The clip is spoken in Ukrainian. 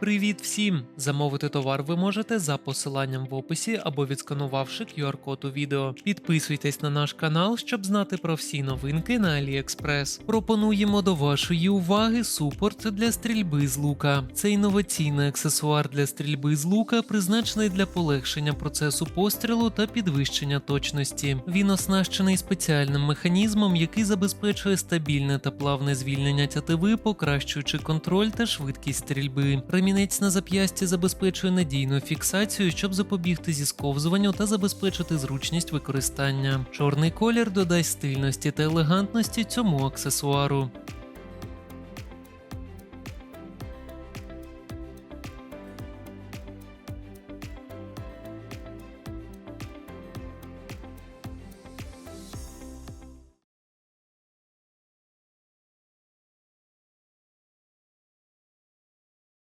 Привіт всім! Замовити товар ви можете за посиланням в описі або відсканувавши QR-код у відео. Підписуйтесь на наш канал, щоб знати про всі новинки на AliExpress. Пропонуємо до вашої уваги супорт для стрільби з лука. Це інноваційний аксесуар для стрільби з лука, призначений для полегшення процесу пострілу та підвищення точності. Він оснащений спеціальним механізмом, який забезпечує стабільне та плавне звільнення тятиви, покращуючи контроль та швидкість стрільби. Ремінець на зап'ясті забезпечує надійну фіксацію, щоб запобігти зісковзуванню та забезпечити зручність використання. Чорний колір додасть стильності та елегантності цьому аксесуару.